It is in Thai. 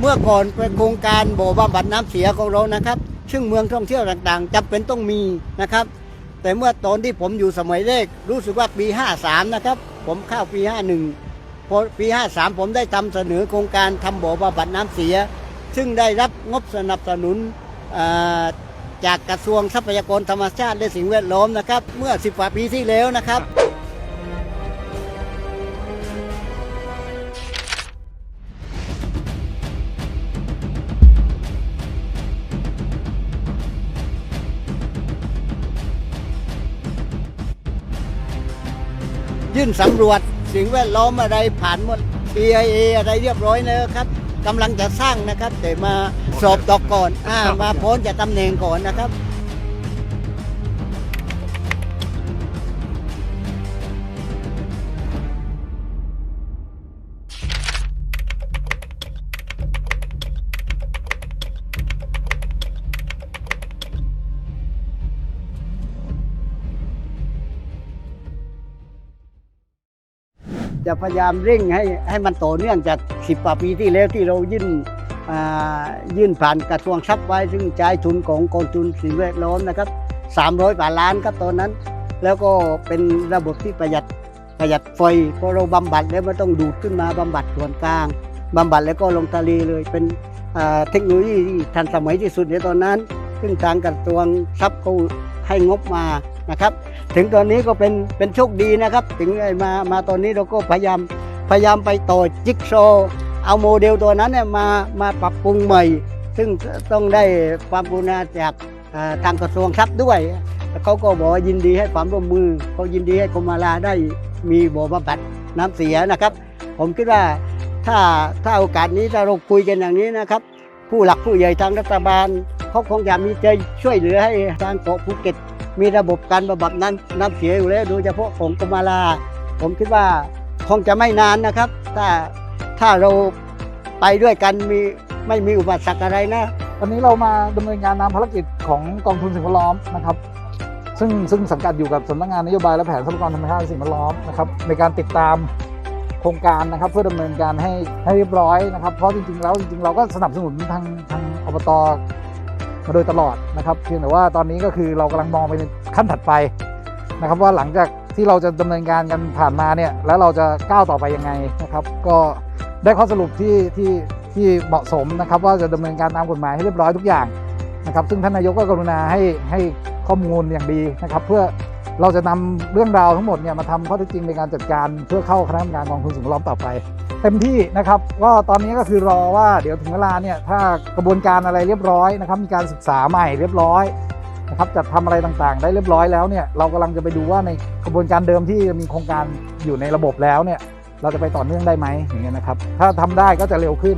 เมื่อนเป็นโครงการบ่อบำบัดน้ำเสียของเรานะครับ ซึ่งเมืองท่องเที่ยวต่างๆจำเป็นต้องมีนะครับ แต่เมื่อตอนที่ผมอยู่สมัยแรกรู้สึกว่าปี 53 นะครับ ผมเข้าปี 51พอปี 53 ผมได้ทำเสนอโครงการทำบ่อบำบัดน้ำเสีย ซึ่งได้รับงบสนับสนุนจากกระทรวงทรัพยากรธรรมชาติและสิ่งแวดล้อมนะครับ เมื่อ 10กว่าปีที่แล้วนะครับ ยื่นสำรวจ สิ่งแวดล้อมอะไรผ่านหมด PIA อะไรเรียบร้อยแล้วครับกำลังจะสร้างนะครับ แต่มาสอบตกก่อนอามาพ้นจากตำแหน่งก่อนนะครับ จะพยายามเร่งให้ให้มันต่อเนื่องจาก10กว่าปีที่แล้วที่เรายื่นยื่นผ่านกระทรวงทรัพย์ไว้ ซึ่งใช้ทุนของกองทุนสิ่งแวดล้อมนะครับ300กว่าล้านครับตอนนั้น แล้วก็เป็นระบบที่ประหยัดประหยัดไฟเพราะเราบำบัดแล้วมันต้องดูดขึ้นมาบำบัดส่วนกลางบำบัดแล้วก็ลงทะเลเลยเป็นเทคโนโลยีที่ทันสมัยที่สุดในตอนนั้น ซึ่งทางกระทรวงทรัพย์เขาให้งบมา นะครับถึงตอนนี้ก็เป็นเป็นโชคดีนะครับ ถึงมามาตอนนี้เราก็พยายามพยายามไปต่อจิ๊กซเอาโมเดลตัวนั้นเนี่ยมามาปรับปรุงใหม่ ซึ่งต้องได้ความกรุณาจากทางกระทรวงทรัพย์ด้วยเขาก็บอกยินดีให้ความร่วมมือเขายินดีให้กรมมาลาได้มีบ่อบำบัดน้ำเสียนะครับ ผมคิดว่าถ้าถ้าโอกาสนี้ถ้าเราคุยกันอย่างนี้นะครับ ผู้หลักผู้ใหญ่ทางรัฐบาลเขาคงจะมีใจช่วยเหลือให้ทางเกาะภูเก็ต มีระบบการบำบัดน้ำน้ำเสียอยู่แล้วโดยเฉพาะของกรมาลา ผมคิดว่าคงจะไม่นานนะครับ ถ้าถ้าเราไปด้วยกันมีไม่มีอุปสรรคอะไรนะ วันนี้เรามาดำเนินงานตามภารกิจของกองทุนสิ่งแวดล้อมนะครับ ซึ่งซึ่งสังกัดอยู่กับสำนักงานนโยบายและแผนทรัพยากรธรรมชาติและสิ่งแวดล้อมนะครับในการติดตามโครงการนะครับเพื่อดำเนินการให้ให้เรียบร้อยนะครับ เพราะจริงๆแล้วจริงๆเราก็สนับสนุนทางทางอบต มาโดยตลอดนะครับ เพียงแต่ว่าตอนนี้ก็คือเรากำลังมองไปในขั้นถัดไปนะครับ ว่าหลังจากที่เราจะดำเนินการกันผ่านมาเนี่ยแล้วเราจะก้าวต่อไปยังไงนะครับ ก็ได้ข้อสรุปที่ที่ที่เหมาะสมนะครับ ว่าจะดำเนินการตามกฎหมายให้เรียบร้อยทุกอย่างนะครับ ซึ่งท่านนายกก็กรุณาให้ให้ข้อมูลอย่างดีนะครับ เพื่อ เราจะนำเรื่องราวทั้งหมดเนี่ยมาทำข้อเท็จจริงในการจัดการเพื่อเข้าคณะกรรมการกองทุนสิ่งแวดล้อมต่อไป เต็มที่นะครับก็ตอนนี้ก็คือรอว่าเดี๋ยวถึงเวลาเนี่ยถ้ากระบวนการอะไรเรียบร้อยนะครับมีการศึกษาใหม่เรียบร้อยนะครับจัดทำอะไรต่างๆ ได้เรียบร้อยแล้วเนี่ยเรากำลังจะไปดูว่าในกระบวนการเดิมที่มีโครงการอยู่ในระบบแล้วเนี่ยเราจะไปต่อเนื่องได้ไหมอย่างเงี้ยนะครับถ้าทำได้ก็จะเร็วขึ้น